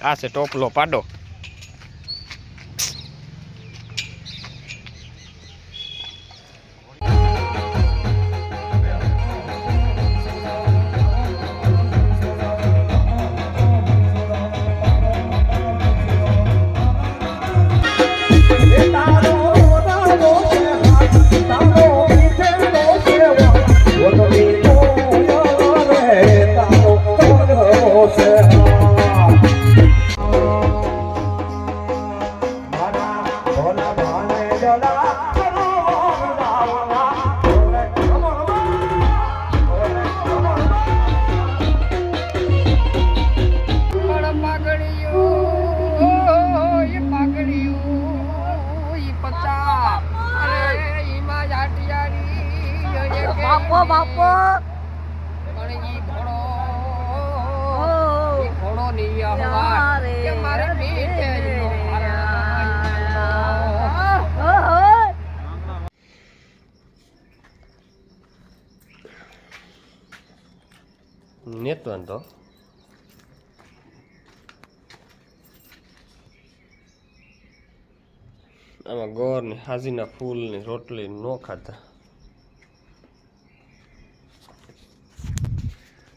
આ છે ટોપલો પાડો. બાપો. ઘોડો, ની અહવાલ. મારે આમાં ગોર ને હાજીના ફૂલ ને રોટલી નો ખાતા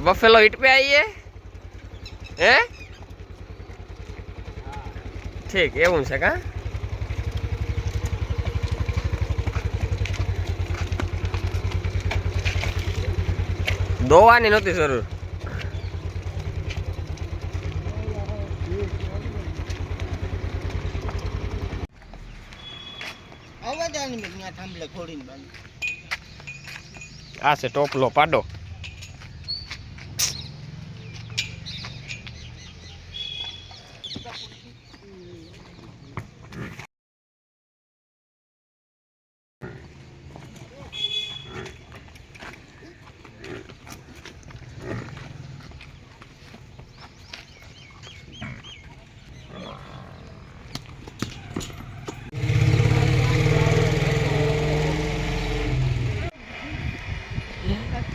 बफेलो हिट पे आई है हैं ઠીક એવું છે કા દોવાની નહોતી જરૂર આ છે ટોપલો પાડો.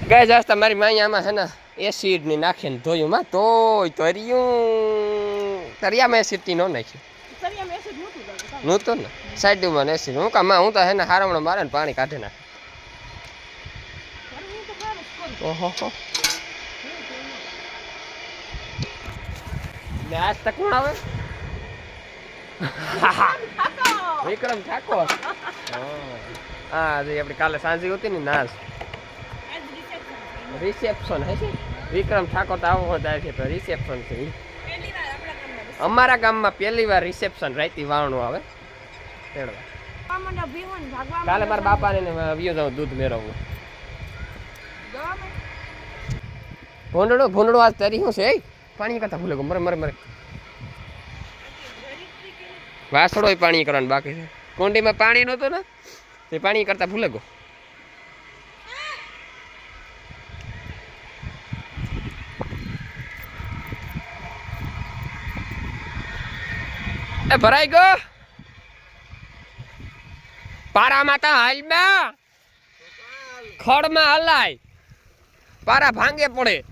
ગાય જાસ તમારી માઈ આમાં છે ને એસિડની નાખીને ધોયું. માં તોય તર્યું. તરિયામાં એસિડથી ન નાખ્યું. નહોતું ને? સાઈડમાં ને એસિડ હું કામ હું તો હે ને હારમણો મારે ને પાણી કાઢી નાખે. ઓહો આજ તક કોણ આવે? વિક્રમ ઠાકોર. હા. જે આપણે કાલે સાંજે હતી ને નાશ રિસેપ્શન હશે વિક્રમ ઠાકોર તો આવો જાય છે તો રિસેપ્શન છે અમારા ગામમાં પહેલી વાર રિસેપ્શન રાઈતી વાવણું આવે. તેડવા. કાલે મારા બાપાને વિયો જાઉં દૂધ મેળવવું. ભૂંડડો ભૂંડડો આજ તારી શું છે પાણી કરતા ભૂલે મરે મરે મરે. વાસળો પાણી કરવાનું બાકી છે. કુંડીમાં પાણી નહોતું ને તે પાણી કરતા ભૂલે ગયો એ ભરાઈ ગયો? પારામાં તો હાલમાં? ખડમાં હલાય. પારા ભાંગે પડે.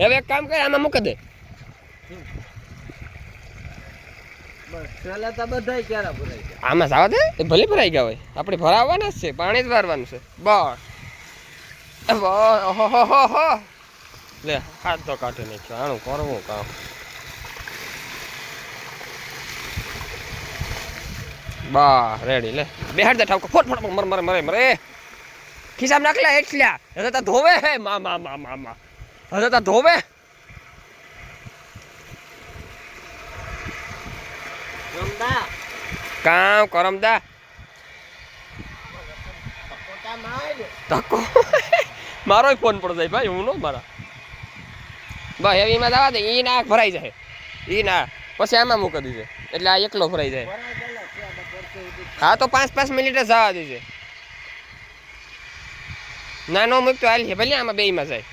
હવે એક કામ કરે આમાં મૂકી દે. આમાં સાવ દે ભલે ભરાઈ ગયા હોય. આપણે ભરાવવાના જ છે પાણી જ ભરવાનું છે. બસ. બસ ઓહોહોહો. લે હાથ તો કાઢી નાખ્યો. આનું કરવું કામ. બા રેડી લે. બેહાડ દે ઠાવકો. ફોટ ફોટ મર મર મરે મરે. ખિસ્સામાં નાખલા એટલા હવે તો ધોવે હે. મા મા મા મા મા. હવે તો ધોવે. રમદા કામ કરમદા. મારો ફોન પડ જાય ભાઈ હું નો મારા. બસ હેવીમાં દવા દે. એ ના ભરાઈ જાય. એ ના પછી આમાં મૂકી દીધે એટલે આ એકલો ભરાઈ જાય. હા તો પાંચ પાંચ મિનિટ જવા દેજે. ના નો મૂક તો હાલ ભલે આમાં બેયમાં જાય.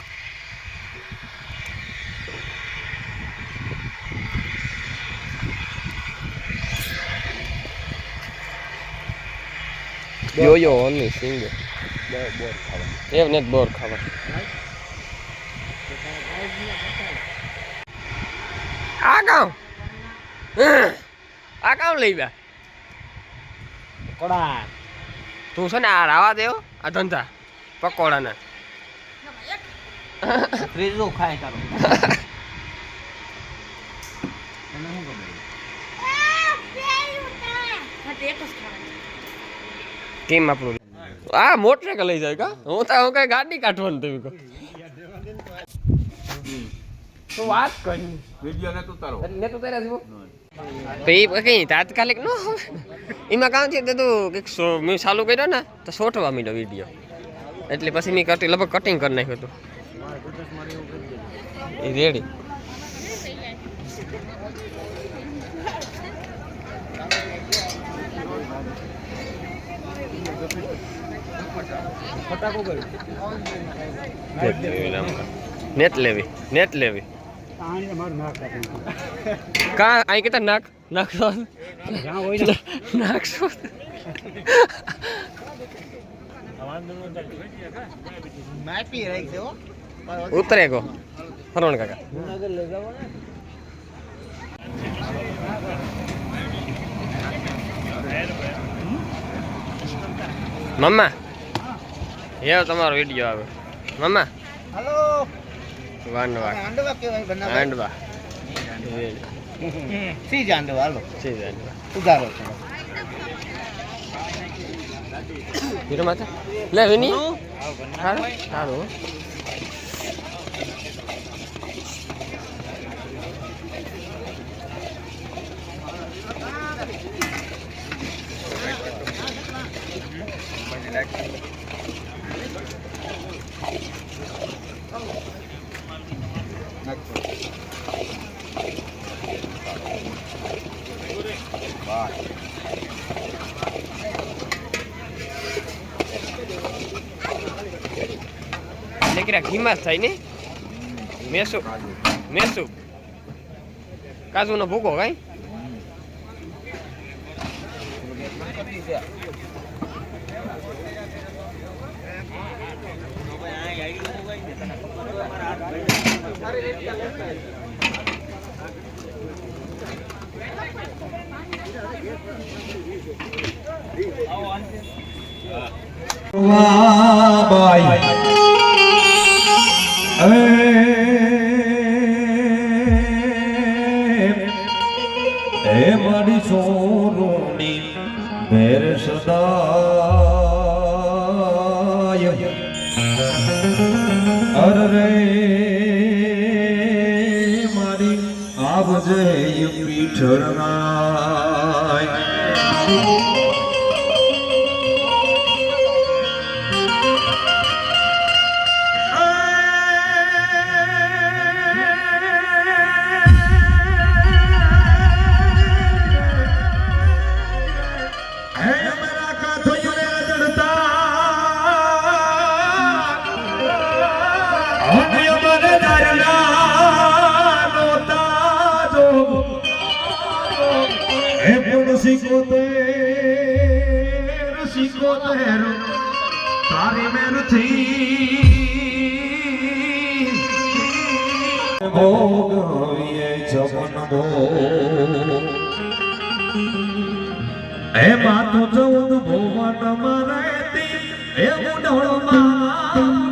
યો યો ઓનલી સિંગ. એવ ને બોર ખાવા. આ કામ આ કામ લઈ ગયા કોડા તું છે ને આ રાવા દેવો આ ધંધા પકોડાના. ત્રીજું ખાય તારો. શું કેમ આપણું? આ મોટર લઈ જાય કા? હું તો હું કઈ ગાડી કાઢવાનું તમે કહો. તો વાત કરી? વિડિયો ને તું તારો ને તું તારા જીવો તો એ કઈ તાત્કાલિક ન એમાં કામ થયું તે તું કંઈક મેં ચાલુ કર્યો ને તો સોટવા મળ્યો વીડિયો એટલે પછી મેં કટી લગભગ કટિંગ કરી નાખ્યું હતું. એ રેડી નેટ લેવી નેટ લેવી નેટ લેવી. કા? અહીં કેતા નાક? નાક નાક હો. ઉતરે કો ફરવણ કાકા. મમ્મા. એવો તમારો વીડિયો આવે. મમ્મા. હાલો વાંડવા. આંડવા કેવાય બનાવે વાંડવા. સી જાંડવા હાલો. છે વાંડવા ઉધારો છે. હીરો માતા. લે વિની. સારું સારું લેકરા ઘીમાં થાય ને? મેસુ મેસુ. કાજુનો ભૂકો કાંઈ? હે મારી સોરોની ભેર સદાય. અર મારી આવજે પીઠરનાય સિકોતેર સિકોતેર તારી મેરથી ભોગવીએ જપન એ માતો ચૌદ ભુવન મરેતી હે ઉડળ મારેતી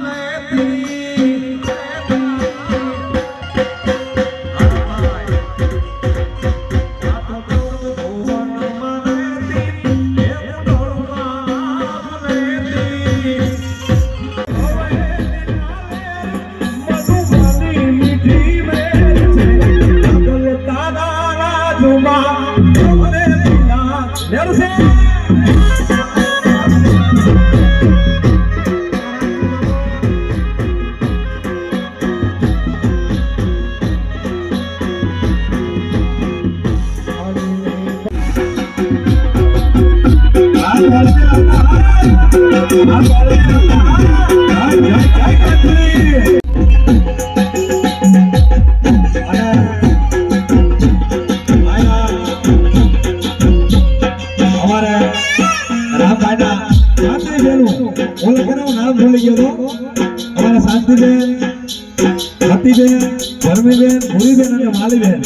અને માલીબેન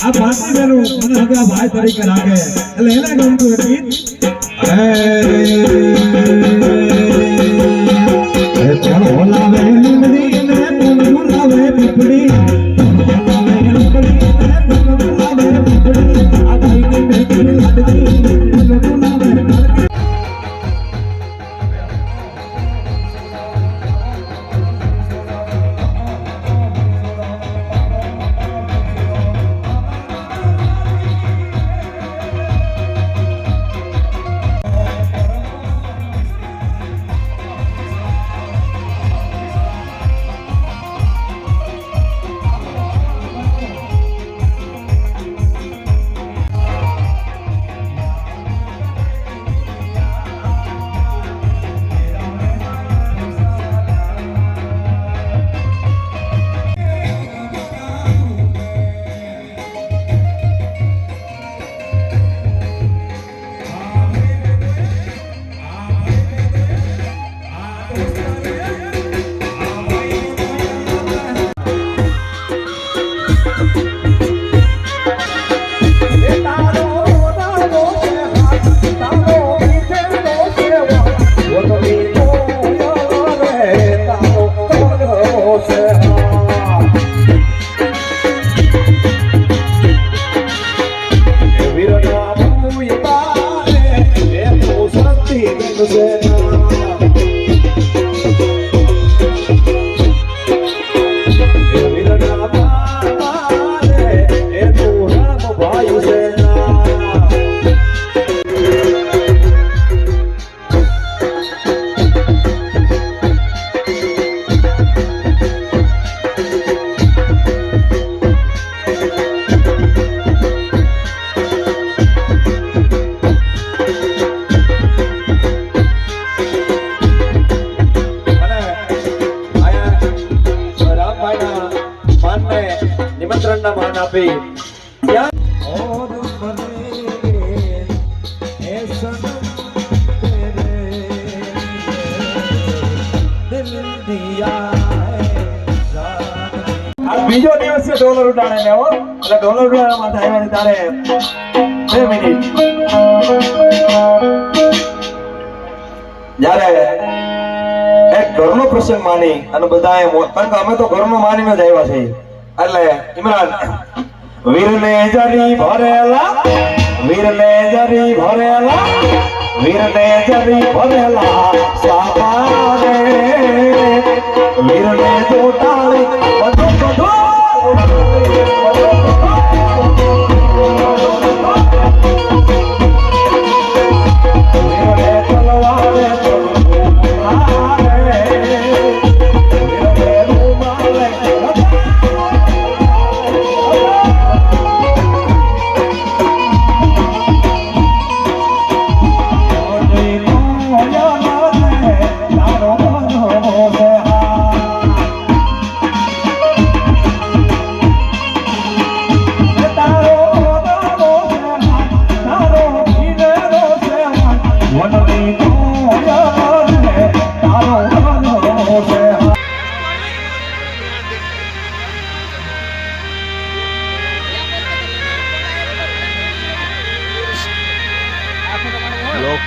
આ પાંચની બહેનો મને આ ભાઈ તરીકે રાખે એટલે એને ગમતું ગીત ડોલર ઉડાડે ને હો એટલે માટે આવ્યા છે તારે બે મિનિટ. જ્યારે એક ઘરનો પ્રસંગ માની અને બધા કારણ કે અમે તો ઘરનો માનીને જ આવ્યા છીએ. એટલે ઇમરાન વીરને જરી ભરેલા વીરને જરી ભરેલા વીરને જરી ભરેલા, સાપારે વીરને જોટાળી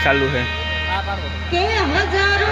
ચાલુ છે. કે હજારો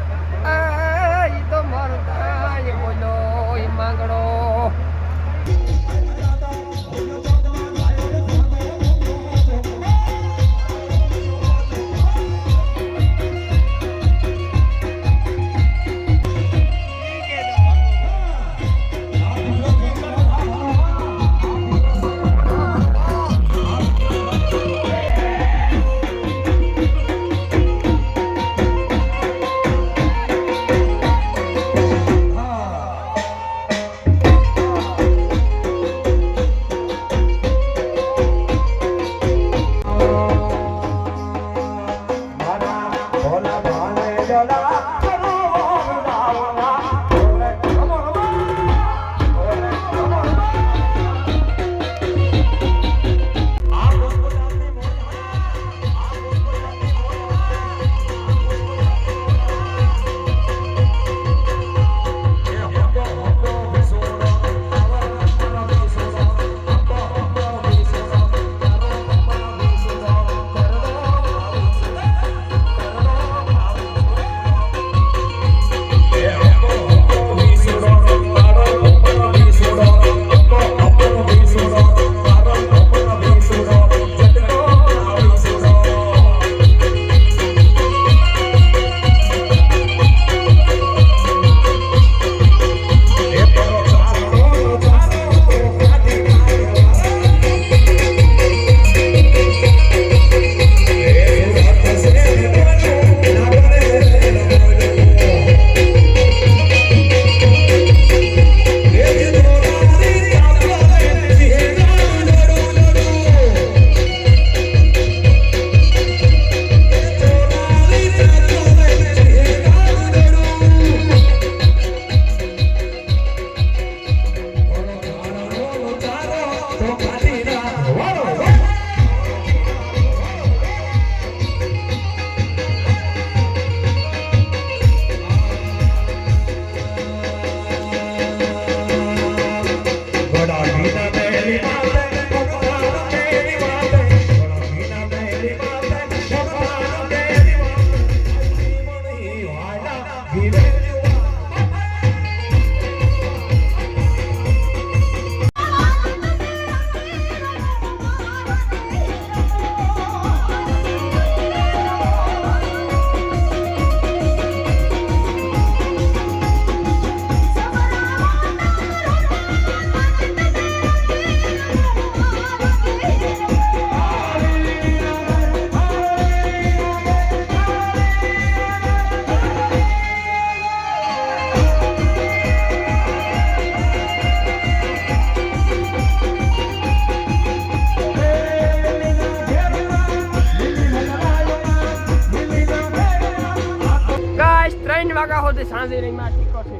સુધી સાંજે રહી માં ટીકો છે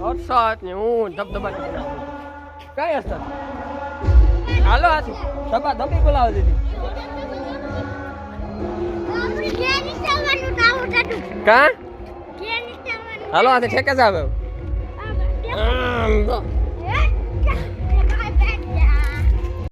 હર્ષદ ને હું ધબધબા કઈ હર્ષદ હાલો આ ધબા ધબી બોલાવી દીધી. કા? હાલો આ ઠેકે જ આવે. આમ તો.